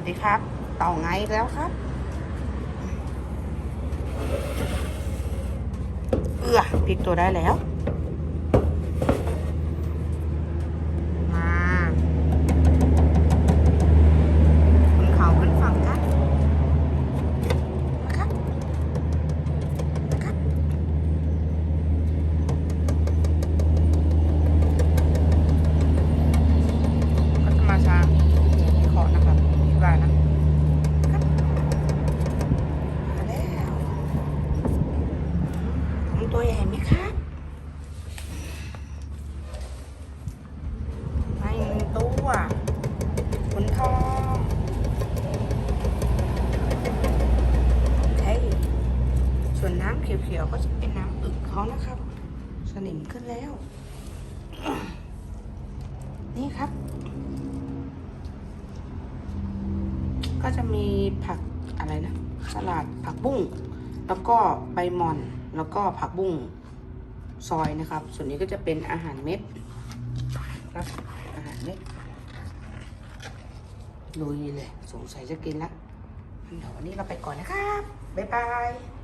วัสดีครับต่อไงแล้วครับเอือพลิกตัวได้แล้ว มาขึ้นเขาขึ้นฝั่งกันนะครับนะครับ ก็จะมาช้างที่ขอนะครับคิดว่านะครับมาแล้วผม ตัวใหญ่ไหมครับมาอีกหนึ่งตัวขนทองโอเคส่วนน้ำเขียวๆก็จะเป็นน้ำอึเขานะครับ สนิมขึ้นแล้ว นี่ครับ ก็จะมีผักอะไรนะ สลัดผักบุ้ง แล้วก็ใบมอน แล้วก็ผักบุ้งซอยนะครับ ส่วนนี้ก็จะเป็นอาหารเม็ดครับอาหารเม็ดลุยเลย สงสัยจะกินละเดี๋ยววันนี้เราไปก่อนนะครับ บ๊ายบาย